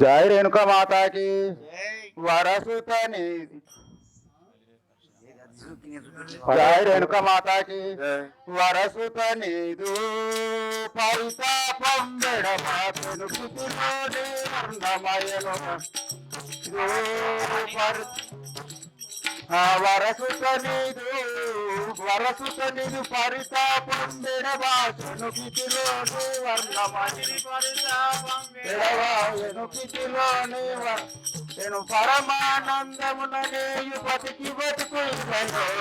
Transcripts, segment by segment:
జై రేణుక మాతాకి. వరసుతని జై రేణుక మాతాకి. వరసుత నీదు పరితాపం వర్ణమయను వరసుత పరితాపం నేను పరమానందముననేయు బతికి బతుకు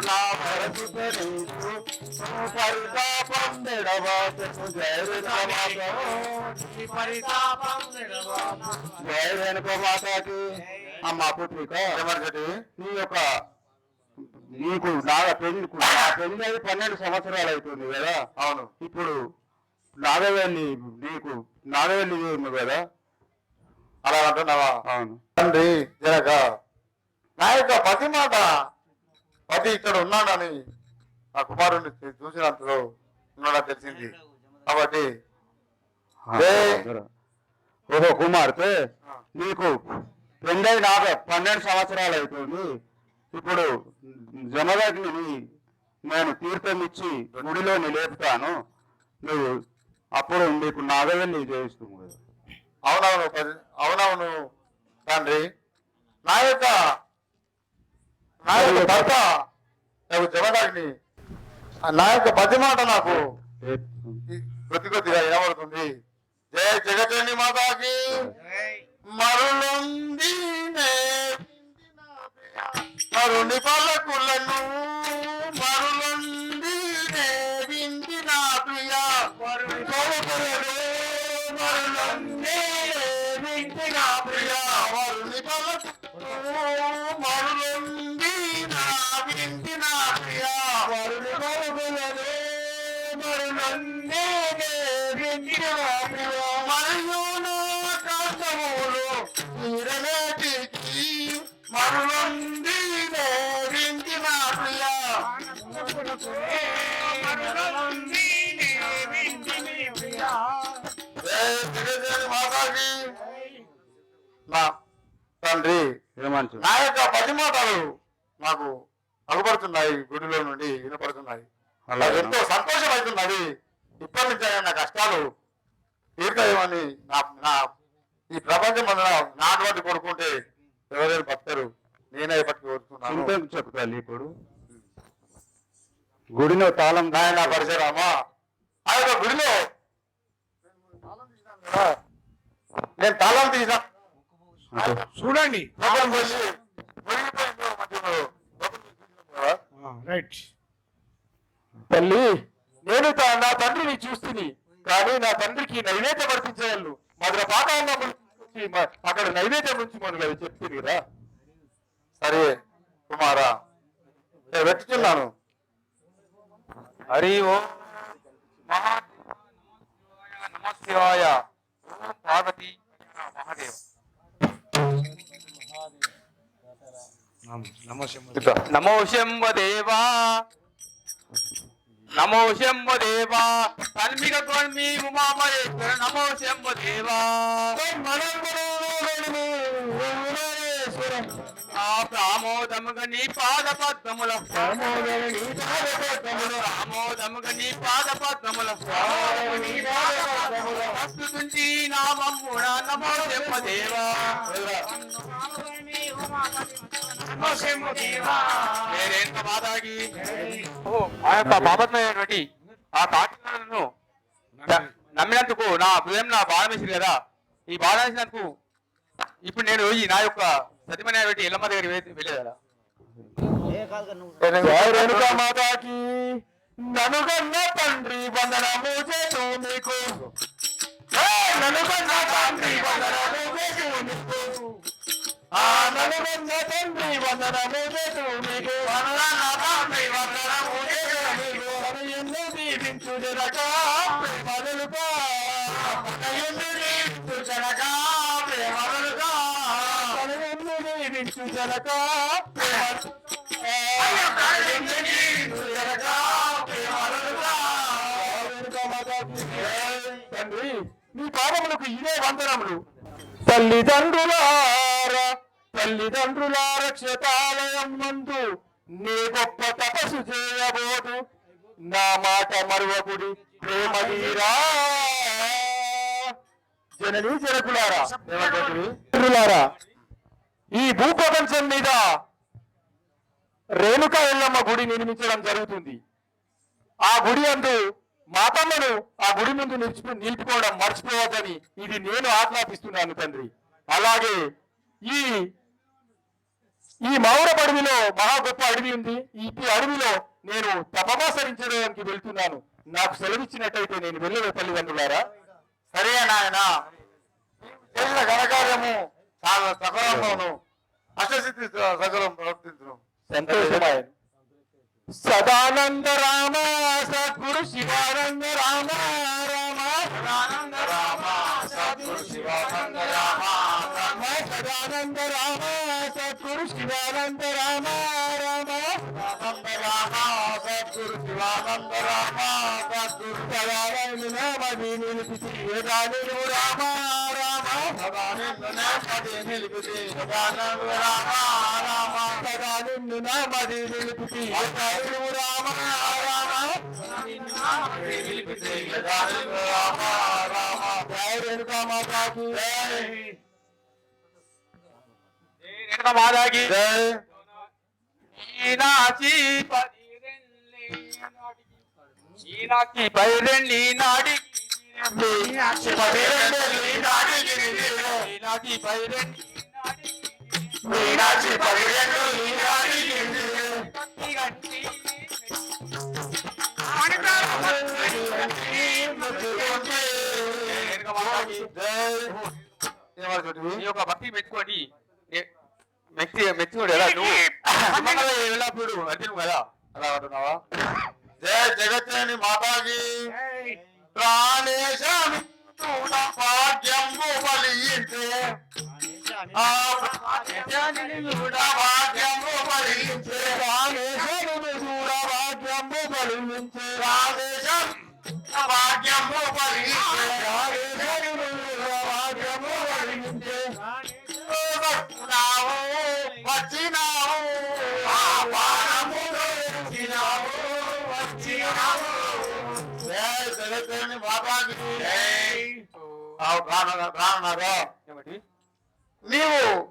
నా వరసుత పరితాపం జయ జయ రేణుక మాతాకి. అమ్మ ఎవరికటి? నీ యొక్క నీకు నాగ పెళ్ళి నా పెళ్ళి పన్నెండు సంవత్సరాలు అవుతుంది కదా? అవును. ఇప్పుడు నాగవెల్లి నీకు నాగవెల్లి ఉంది కదా? అలా అంటున్నావా? అవును. తండ్రి జరగ. నా యొక్క పతి మాట. పతి ఇక్కడ ఉన్నాడని నా కుమారుడిని చూ- చూసినంతలో ఉన్నాడని తెలిసింది. కాబట్టి? ఓహో కుమార్తె నీకు పెళ్ళై నాగ పన్నెండు సంవత్సరాలు అవుతుంది. ఇప్పుడు జమదగ్ని నేను తీర్థం ఇచ్చి గుడిలో నిలేపుతాను నువ్వు అప్పుడు నీకు నాగవెల్లి చేయిస్తాము కదా అవునవును పది- అవునవును తండ్రి. నా యొక్క నా యొక్క భర్త నాకు జమదాగ్ని. నా యొక్క పతి మాట నాకు కొద్ది కొద్దిగా వినబడుతుంది. జయ జగజని మాతాకి మరులుంది మరుని పల్లకులను మరులుంది నా ప్రియ మరుని పలుకులను మరులుంది వింది నా ప్రియ మరుని పలుకులను మరులుంది నా వింది నా ప్రియ మరుని పలుకులను మరులుంది వింది నా ప్రియ మరియు నా కష్టములు మరులుంది నా తండ్రి ఏమంటు నా యొక్క పది మాటలు నాకు అగుపడుతున్నాయి గుడిలో నుండి వినపడుతున్నాయి. ఎంతో సంతోషం అవుతున్నది ఇప్పటి నుంచి అయినా నా కష్టాలు తీర్చేయమని నా నా ఈ ప్రపంచం మన నాటువంటి కొడుకుంటే ఎవరైనా బతకరు. నేనే పట్టుకు కోరుతున్నాను చెప్తాను ఇప్పుడు గుడిలో తాళం నాయన పరిసరామా? ఆ యొక్క గుడిలో. నేను తాళం తీసా చూడండి? రైట్. తల్లి నేను నా తండ్రిని చూస్తుని కానీ నా తండ్రికి నైవేద్యం వర్తించగలను మధుర పాఠాలను అక్కడ నైవేద్యం నుంచి మనం అవి చెప్తుంది కదా సరే కుమారా నేను వెతుకుతున్నాను. హరి ఓ నమ శివాయ ఓం పార్వతి మహాదేవ నమో శంభదేవా నమో శంభదేవా కల్మిక కొల్మి ఉమామహేశ్వర నమో శంభదేవా ఆ ప్రామోదముగ నీ పాద పద్మముల ప్రామోదముగ నీ పాద పద్మముల ప్రస్తుతుంచి నామమ్మున నమో శంభదేవా నేనేంత మాదాగి ఓ, ఆ యొక్క పాపత్మైనటువంటి ఆ కాకినాడను నమ్మినందుకు నా హృదయం నా బాధ వేసింది కదా. ఈ బాధ వేసినందుకు ఇప్పుడు నేను ఈ నా యొక్క సతిమైనటువంటి ఎల్లమ్మ దగ్గర వెళ్ళేది మాతాకి ననుగన్న తండ్రి వందనము చేతు నీకు. ఏ ననుగన్న తండ్రి వందనము చేతు నీకు. ఆ తండ్రి వందనము నీకు. వందన తండ్రి వందనము చేతు నీకు. ఎన్ను దీవించు జనక ప్రేమలుగా ఎన్ను దీవించు జనక ప్రేమలుగా ఎన్ను జనక తండ్రి మీ పాపములకు ఇదే వందనములు. తల్లిదండ్రులారా తల్లిదండ్రులార క్షతాలయం మందు నీ గొప్ప తపస్సు చేయబోదు నా మాట మరువకుడి ప్రేమదీరా జననీ జనకులారా ఈ భూప్రపంచం మీద రేణుకా ఎల్లమ్మ గుడి నిర్మించడం జరుగుతుంది. ఆ గుడి అందు మాతమ్మను ఆ గుడి ముందు నిలిచి నిలుపుకోవడం మర్చిపోవద్దని ఇది నేను ఆజ్ఞాపిస్తున్నాను తండ్రి. అలాగే ఈ ఈ మౌర అడవిలో మహా గొప్ప అడవి ఉంది. ఈ అడవిలో నేను తపమాసరించడానికి వెళ్తున్నాను. నాకు సెలవిచ్చినట్టయితే నేను వెళ్ళవే తల్లిదండ్రులారా. సరే నాయన. చేసిన ఘనకార్యము సకలంలోను అష్టసిద్ధి సకలం ప్రవర్తించడం సంతోషమాయ. సదానంద రామ సద్గురు శివానంద రామ రామ. సదానంద రామ సద్గురు శివానంద రామ రామ. సదానంద రామ సద్గురు శివానంద రామ రామ. సదానంద రామ సద్గురు శివానంద రామ సద్గురు సదానంద నిలిపితి వేదాలు రామ రామ. సదానంద నామది నిలిపితి సదానంద రామ రామ సదానంద నామది నిలిపితి వేదాలు రామ రామ సదానంద నిలిపితి వేదాలు రామ రామ జయ రేణుకా మాతాకి జై రేణుక మాతాకి జై ఈనాచి పదిరెల్లి నాడికి ఈనాచి పదిరెల్లి నాడికి మీనాక్షి పదిరెండేళ్ళి నాడికి ఈనాచి పదిరెల్లి నాడికి మీనాక్షి పదిరెండేళ్ళి నాడికి కత్తి గంటి రేణుక మాతాకి ఏమనుకుంటుంది? నీ యొక్క భక్తి మెచ్చుకోండి ఏ- మెచ్చి మెచ్చుకోడు కదా నువ్వు సుమంగళ ఎల్లప్పుడు అర్జును కదా అలా అంటున్నావా జయ జగత్రేణి మాతాకి ప్రాణేశామి భాగ్యంబు బలించే ఆ ప్రాణేశాని కూడా బలించే ప్రాణేశాని కూడా బలించే ప్రాణేశం భాగ్యంబు బలించే ప్రాణేశాని కూడా బలించే ఏమిటి? నీవు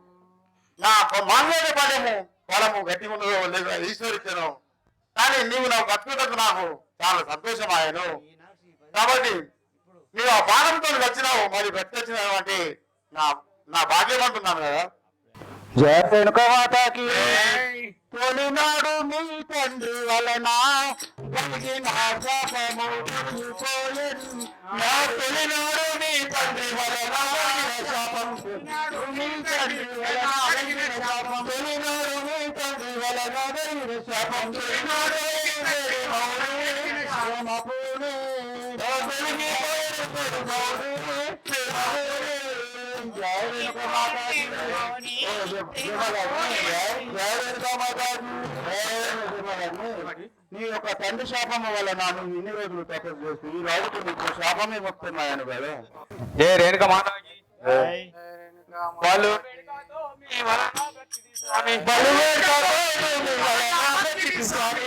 నా మాన్వేద పదము ఫలము గట్టి ఉండదు లేదా ఈశ్వరిచ్చను. కానీ నీవు నా బతుకుటకు నాకు చాలా సంతోషమాయను. కాబట్టి నీవు ఆ బాణంతో వచ్చినావు మరి బతికొచ్చినావు అంటే నా నా భాగ్యం అంటున్నాను కదా. జయ రేణుక మాతాకి. తొలినాడు మీ తండ్రి వలన జరిగిన పాపము తీరిపోయెను. నా తొలినాడు మీ తండ్రి వలన శాపం తొలినాడు మీ తండ్రి వలన కలిగిన శాపం తొలినాడు మీ తండ్రి వలన జరిగిన శాపం తొలినాడు వేడి మౌని నీ యొక్క తండ్రి శాపము వల్ల నన్ను ఇన్ని రోజులు తపస్సు చేస్తూ ఈ రోజుకు నీకు శాపమే వస్తున్నాయను కదా జయ రేణుక మాతాకి వాళ్ళు మీ వలన బ్రతికి స్వామి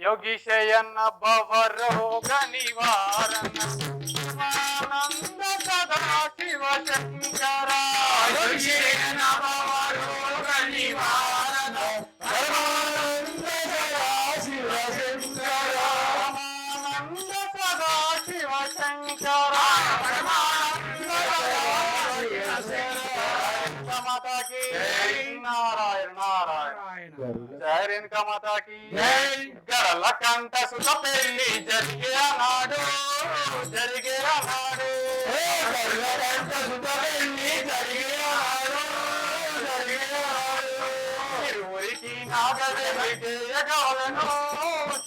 యోగిశయన్న భవరోగ నివారణ ఆనంద సదా శివ శంకర. యోగిశయన్న మాతాకి. కంట సుత పెళ్ళి జరిగే నాడు జరిగే నాడు కంట సుత పెళ్ళి జరిగే నాడు జరిగే నాడు నాగవెల్లి చేయగలను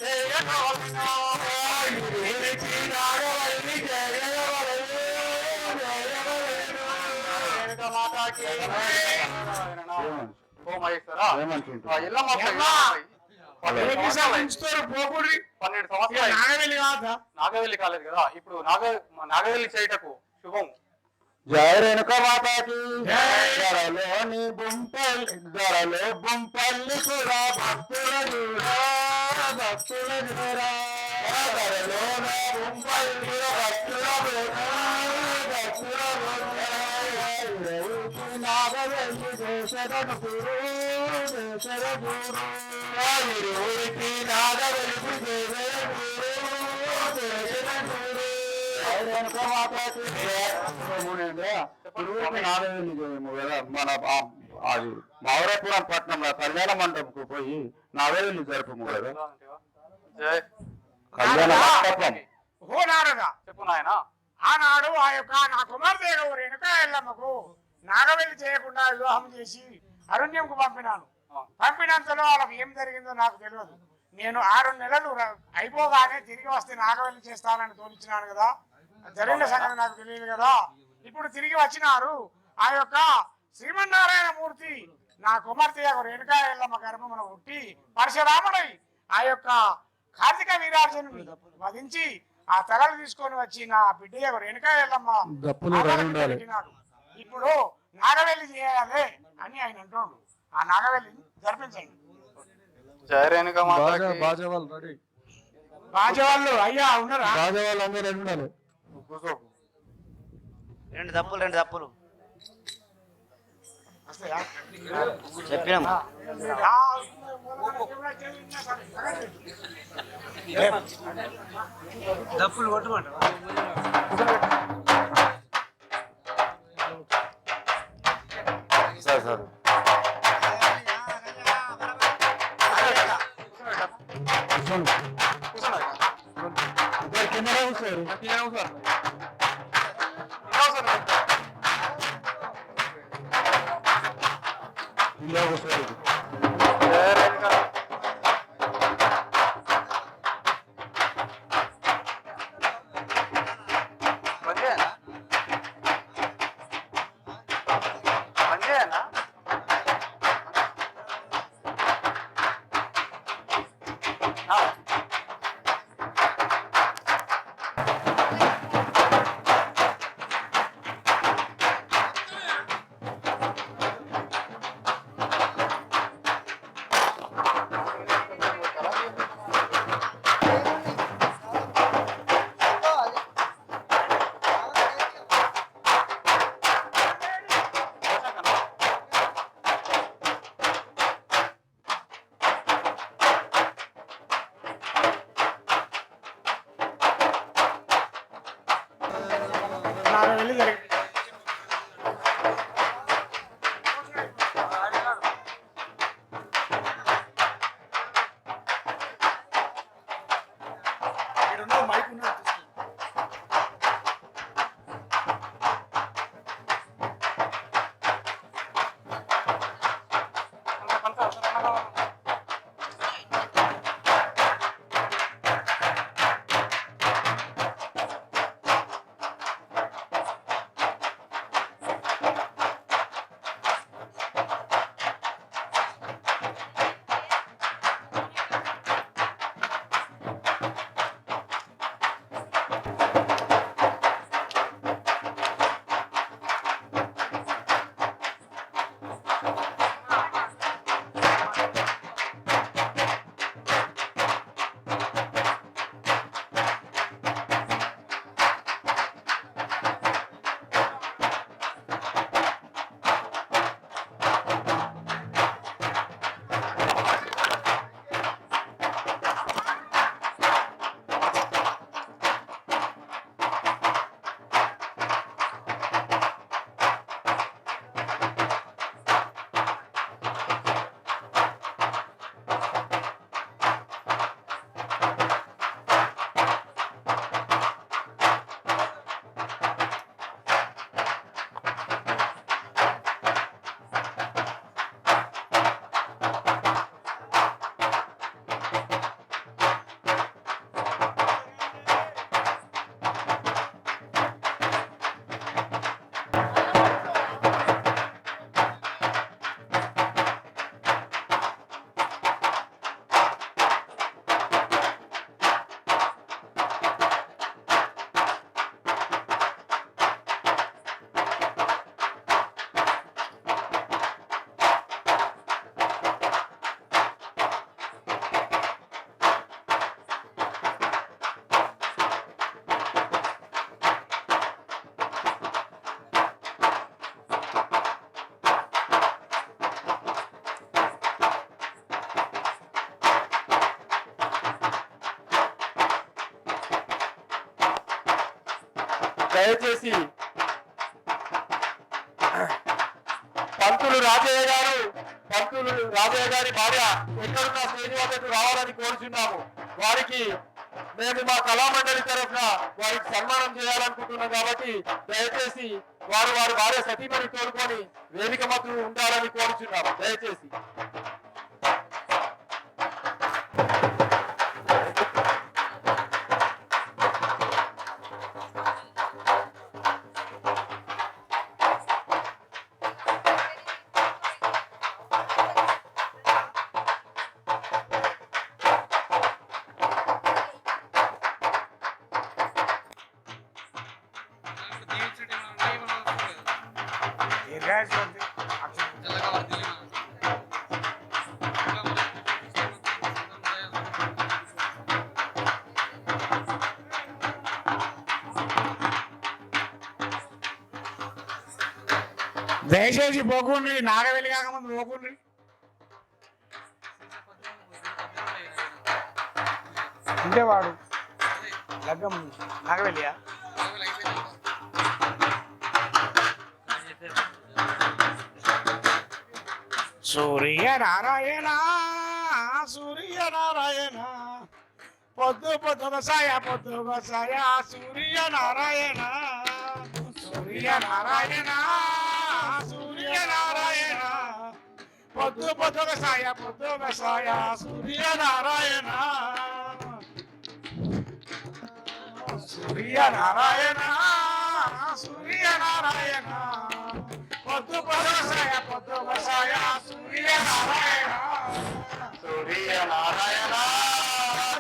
చేయగలను ఊరికి నాగవెల్లి చేయగలను రేణుక మాతాకి. ఓ మహేశ్వరా ఏమనుకుంటా ఆ ఎల్లమ్మ పోకుడి పన్నెండు సంవత్సరాలు నాగవెల్లి కాదా? నాగవెల్లి కాలేదు కదా. ఇప్పుడు నాగ నాగవెల్లి చేయటకు శుభం. జయ రేణుక మాతాకి. ధరలోని బొంపల్లి ధరలో బొంపల్లి కూడా భక్తుల చూడా భక్తుల చూడా ధరలో బొంపల్లి భక్తుల చూడా గురు రేణుక మాతాకి నాగవేలి చేయము కదా మన అది మౌరపురం పట్టణంలో కళ్యాణ మండపంకు పోయి నాగవేలి జరుపుము కదా కళ్యాణ మండపం ఓ నారద చెప్పు నాయనా. ఆనాడు ఆ యొక్క నా కుమార్తె రేణుక ఎల్లమ్మకు నాగవెల్లి చేయకుండా వివాహం చేసి అరణ్యంకు పంపినాను. పంపినంతలో వాళ్ళకి ఏం జరిగిందో నాకు తెలియదు. నేను ఆరు నెలలు అయిపోగానే తిరిగి వస్తే నాగవెల్లి చేస్తానని తోలిచ్చినాను కదా. జరిగిన సంగతి నాకు తెలియదు కదా. ఇప్పుడు తిరిగి వచ్చినారు. ఆ యొక్క శ్రీమన్నారాయణ మూర్తి నా కుమార్తె రేణుకా ఎల్లమ్మ గర్భమున పుట్టి పరశురాముడై ఆ యొక్క కార్తీక వీరార్జునుని వధించి ఆ తలలు తీసుకొని వచ్చి నా బిడ్డ యొక్క రేణుకా ఎల్లమ్మ ఇప్పుడు నాగవెల్లి చేయాలి అని ఆయన అంటుండు ఆ నాగవెల్లి జరిపించండి. బాజవాళ్ళు అయ్యా ఉన్నారా? బాజవాళ్ళు అందరూ కూర్చో రెండు తప్పులు రెండు తప్పులు? చెప్పినాం. కొట్టమంట సార్ సార్ కెమెరా సార్ దయచేసి పంతులు రాజయ్య గారు పంతులు రాజయ్య గారి భార్య ఎక్కడున్న స్టేజ్ వద్దకు రావాలని కోరుచున్నాము. వారికి మేము మా కళామండలి తరఫున వారికి సన్మానం చేయాలనుకుంటున్నాం కాబట్టి దయచేసి వారు వారి భార్య సతీమణి కోరుకొని వేదిక మధ్య ఉండాలని కోరుచున్నాము. దయచేసి. దయచేసి పోకుండ్రి నాగవెల్లి కాకముందు పోకుండ్రి. అంటే వాడు లగ్గం నాగవెల్లియా? సూర్య నారాయణ సూర్య నారాయణ పొద్దు పొద్దున సాయ పొద్దున సాయ సూర్య నారాయణ సూర్య నారాయణ సూర్యనారాయణ. పొద్దు పొద్దుగ సాయ పొద్దుగ సాయ సూర్యనారాయణ. సూర్యనారాయణ సూర్యనారాయణ. సూర్య పొద్దు పొద్దున సాయ పొద్దున సాయ సూర్య నారాయణ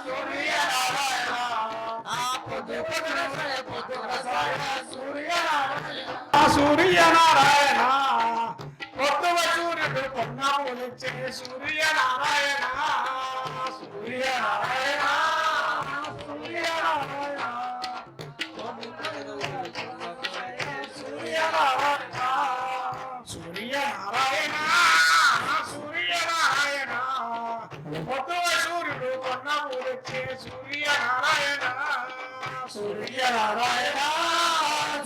సూర్య పొద్దు పొద్దున సాయ పొద్దున సాయ సూర్య నారాయణ సూర్యుడు పొన్నాములిచ్చే సూర్య నారాయణ సూర్య నారాయణ సూర్య నారాయణ సూర్యనారాయణ సూర్యనారాయణ సూర్యనారాయణ పొద్దువ సూర్యుడు కొన్న ఊరొచ్చే సూర్యనారాయణ సూర్యనారాయణ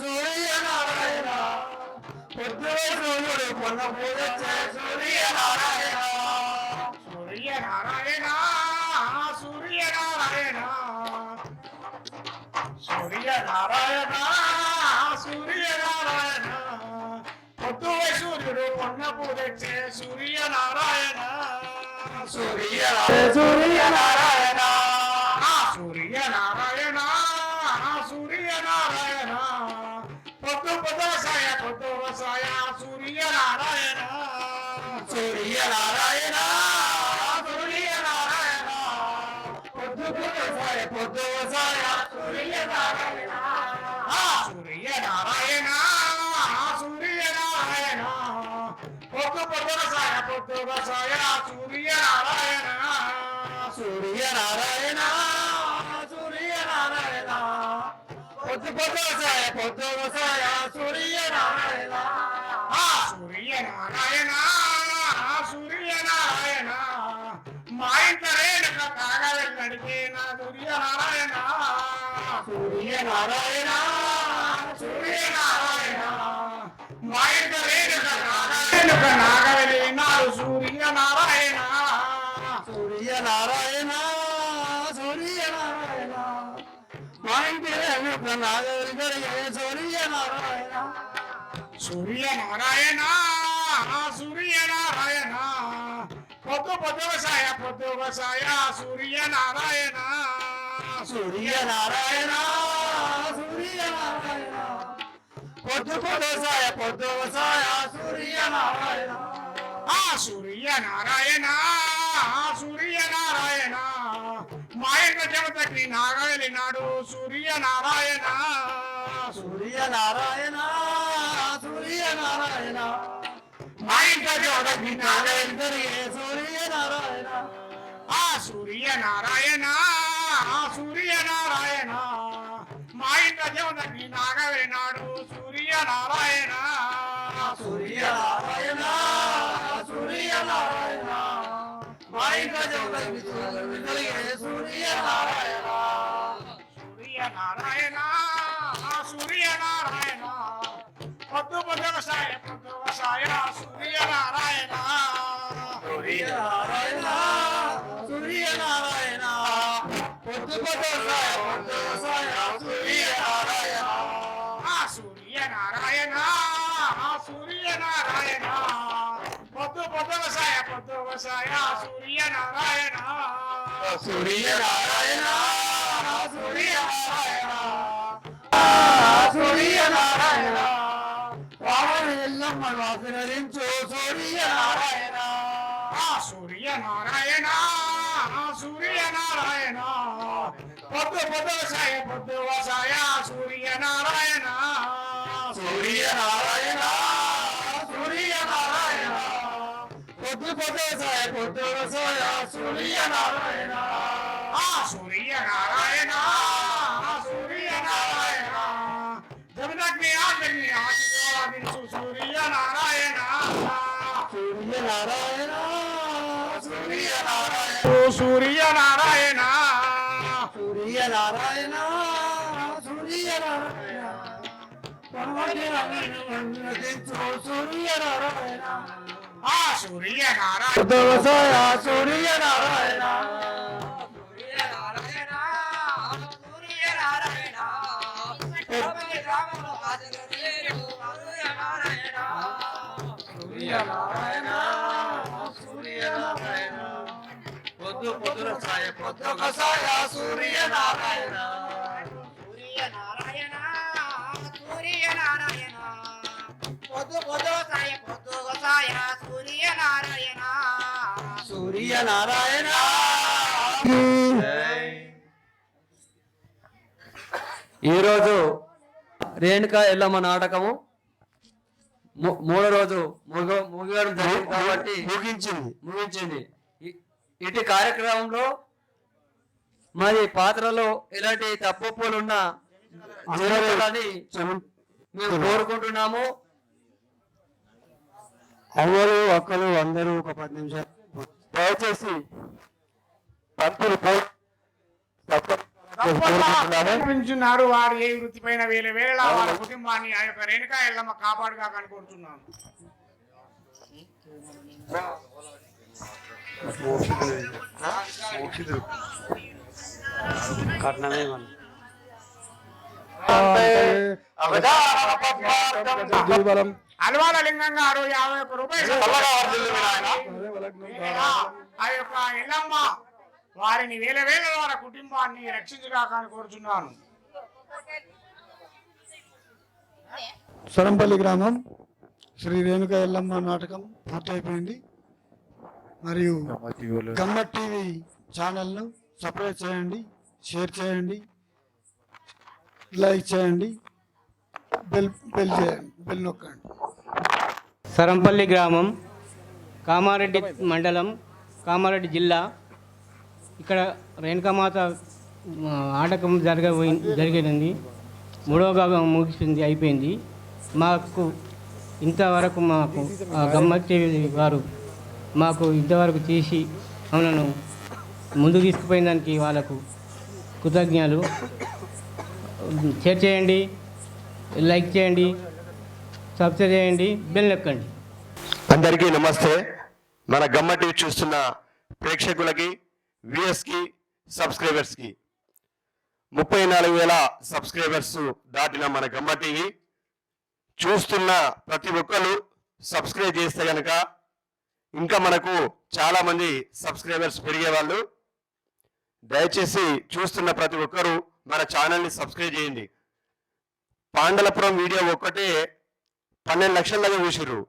సూర్యనారాయణ పొద్దువ సూర్యుడు కొన్న ఊరొచ్చే సూర్యనారాయణ సూర్యనారాయణ సూర్యనారాయణ పొద్దువ సూర్యుడు పొన్నపు తెచ్చే సూర్యనారాయణ సూర్య సూర్యనారాయణ సూర్యనారాయణ సూర్యనారాయణ పొద్దు పొద్దు సాయ పొద్దు సాయ సూర్యనారాయణ సూర్యనారాయణ సూర్యనారాయణ సూర్యనారాయణ సూర్యనారాయణ. పొద్దు పొద్దున సాయ పొద్దున సాయ సూర్యనారాయణ సూర్యనారాయణ సూర్యనారాయణ. పొద్దు పొద్దున సాయ పొద్దున సాయ సూర్యనారాయణ. సూర్యనారాయణ సూర్యనారాయణ. మా ఇంట్లో రేణుక రేణుక నాగవెలి నాడు సూర్యనారాయణ. సూర్యనారాయణ సూర్యనారాయణ. మా సూర్య నారాయణ సూర్య నారాయణ సూర్యనారాయణ సూర్యనారాయణ. పొద్దు పొద్దు వసాయ పొద్దు నారాయణ సూర్య నారాయణ సూర్యనారాయణ పొద్దు పొద్దు సాయ పొద్దు సూర్య నారాయణ ఆ సూర్యనారాయణ. సూర్యనారాయణ మాయక నాడు మా ఇంట జగతకి నాగవెలి ఆ సూర్య నారాయణ పొద్దు వ్యవసాయ సూర్యనారాయణ సూర్యనారాయణ సూర్యనారాయణ పొద్దు పొద్దు వ్యవసాయ పొద్దు వ్యవసాయ సూర్యనారాయణ ఆ సూర్యనారాయణ ఆ సూర్యనారాయణ పొద్దు పొద్దు వ్యవసాయ పొద్దు వ్యవసాయ సూర్యనారాయణ సూర్యనారాయణ సూర్యనారాయణ సూర్యనారాయణ పొద్దు పొద్దు సాయ పొద్దు వసాయ సూర్యనారాయణ సూర్యనారాయణ సూర్యనారాయణ పొద్దు పొద్దు సాయ పొద్దు వసాయ సూర్యనారాయణ ఆ సూర్యనారాయణ ఆ సూర్యనారాయణ జగదగ్ని ఆగ్ని ఆశీర్వాదించు సూర్యనారాయణ సూర్యనారాయణ సూర్యనారాయణ సూర్యనారాయణ. ఆ సూర్యనారాయణ పొద్దు పొద్దున సాయ పొద్దు సాయ సూర్య నారాయణ సూర్యనారాయణ! ఈరోజు రేణుకా ఎల్లమ్మ నాటకము. మూడో రోజు ముగ జరిగింది కాబట్టి ముగించింది. ముగించింది. ఇటు కార్యక్రమంలో మరి పాత్రలో ఇలాంటి తప్పులున్నా జరగాలని మేము కోరుకుంటున్నాము. అవ్వలు అక్కలు అందరూ ఒక పది నిమిషాలు. దయచేసి పంతులు వారు ఏ వృత్తిపైన వేల వేళ వారి కుటుంబాన్ని ఆ యొక్క రేణుకా ఎల్లమ్మ కాపాడుగా కనుకొడుతున్నాను అలవాల లింగం గారు యాభై ఒక్క రూపాయలు. ఆ యొక్క ఎల్లమ్మ వారిని వేల వేల వారి కుటుంబాన్ని రక్షించగా కోరుచున్నాను. సరంపల్లి గ్రామం శ్రీ రేణుక ఎల్లమ్మ నాటకం పూర్తి అయిపోయింది. మరియు గమ్మ టీవీ ఛానల్ను సబ్స్క్రైబ్ చేయండి షేర్ చేయండి లైక్ చేయండి బెల్ బెల్ చేయండి బెల్ నొక్కండి. సరంపల్లి గ్రామం కామారెడ్డి మండలం కామారెడ్డి జిల్లా. ఇక్కడ రేణుకామాత ఆటకం జరగబోయి జరిగింది మూడవ భాగం ముగిసింది అయిపోయింది. మాకు ఇంతవరకు మాకు ఆ వారు మాకు ఇంతవరకు తీసి మమ్మల్ని ముందుకు తీసుకుపోయిన దానికి వాళ్ళకు కృతజ్ఞాలు షేర్ చేయండి లైక్ చేయండి సబ్స్క్రైబ్ చేయండి బెల్ నొక్కండి. అందరికీ నమస్తే. మన గమ్మ టీవీ చూస్తున్న ప్రేక్షకులకి వ్యూయర్స్కి సబ్స్క్రైబర్స్కి. ముప్పై నాలుగు వేల సబ్స్క్రైబర్స్ దాటిన మన గమ్మ టీవీ. చూస్తున్న ప్రతి ఒక్కరు సబ్స్క్రైబ్ చేస్తే కనుక ఇంకా మనకు చాలామంది సబ్స్క్రైబర్స్ పెరిగేవాళ్ళు. దయచేసి చూస్తున్న ప్రతి ఒక్కరూ మన ఛానల్ని సబ్స్క్రైబ్ చేయండి. పాండలపురం వీడియో ఒక్కటే పన్నెండు లక్షల దాకా చూసిర్రు.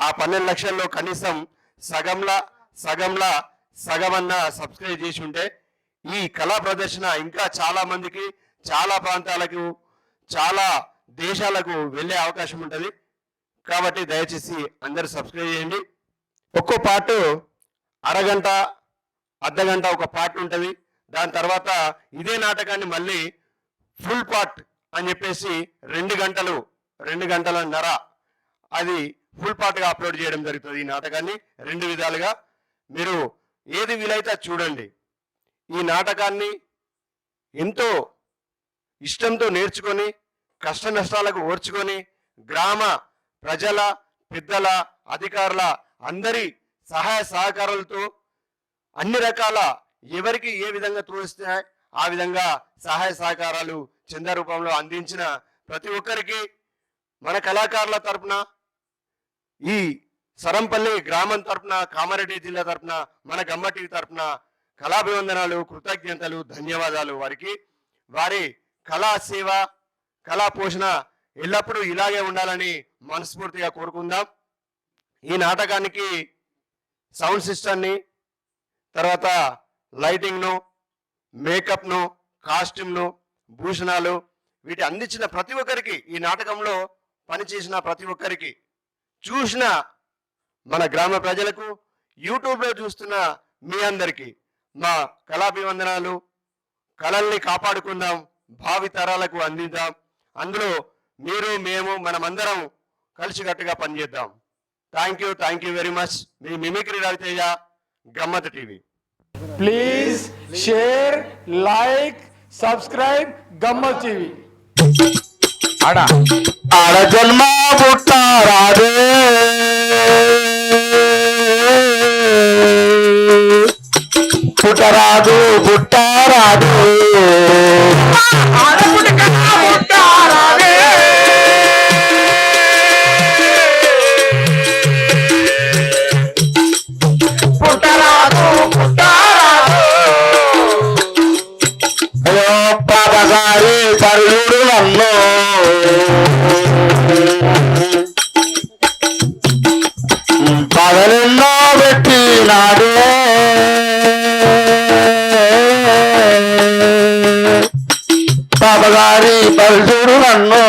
ఆ పన్నెండు లక్షల్లో కనీసం సగంలా సగంలా సగమన్న సబ్స్క్రైబ్ చేసి ఉంటే ఈ కళా ప్రదర్శన ఇంకా చాలా మందికి చాలా ప్రాంతాలకు చాలా దేశాలకు వెళ్ళే అవకాశం ఉంటుంది. కాబట్టి దయచేసి అందరూ సబ్స్క్రైబ్ చేయండి. ఒక్కో పార్ట్ అరగంట అర్ధగంట ఒక పార్ట్ ఉంటుంది. దాని తర్వాత ఇదే నాటకాన్ని మళ్ళీ ఫుల్ పార్ట్ అని చెప్పేసి రెండు గంటలు రెండు గంటల నర అది ఫుల్ పార్ట్గా అప్లోడ్ చేయడం జరుగుతుంది ఈ నాటకాన్ని. రెండు విధాలుగా మీరు ఏది వీలైతే చూడండి. ఈ నాటకాన్ని ఎంతో ఇష్టంతో నేర్చుకొని కష్ట నష్టాలకు ఓర్చుకొని గ్రామ ప్రజల పెద్దల అధికారుల అందరి సహాయ సహకారాలతో అన్ని రకాల ఎవరికి ఏ విధంగా తోస్తే ఆ విధంగా సహాయ సహకారాలు చందా రూపంలో అందించిన ప్రతి ఒక్కరికి మన కళాకారుల తరపున ఈ సరంపల్లి గ్రామం తరపున కామారెడ్డి జిల్లా తరపున మన గమ్మటి తరఫున తరపున కళాభివందనాలు కృతజ్ఞతలు ధన్యవాదాలు వారికి. వారి కళా సేవ కళా పోషణ ఎల్లప్పుడూ ఇలాగే ఉండాలని మనస్ఫూర్తిగా కోరుకుందాం. ఈ నాటకానికి సౌండ్ సిస్టమ్ని తర్వాత లైటింగ్ను మేకప్ను కాస్ట్యూమ్ను భూషణాలు వీటి అందించిన ప్రతి ఒక్కరికి ఈ నాటకంలో పనిచేసిన ప్రతి ఒక్కరికి చూసిన మన గ్రామ ప్రజలకు యూట్యూబ్లో చూస్తున్న మీ అందరికీ మా కళాభివందనాలు. కళల్ని కాపాడుకుందాం భావి తరాలకు అందిద్దాం. అందులో మీరు మేము మనమందరం కలిసికట్టుగా పనిచేద్దాం. Thank you thank you very much me mimicry Raviteja Gammat TV. Please share like subscribe Gammat TV. ఆడ జన్మ పుట్టారాదే. పుట్టరాదు పుట్టరాదు. கல்துரு அன்னோ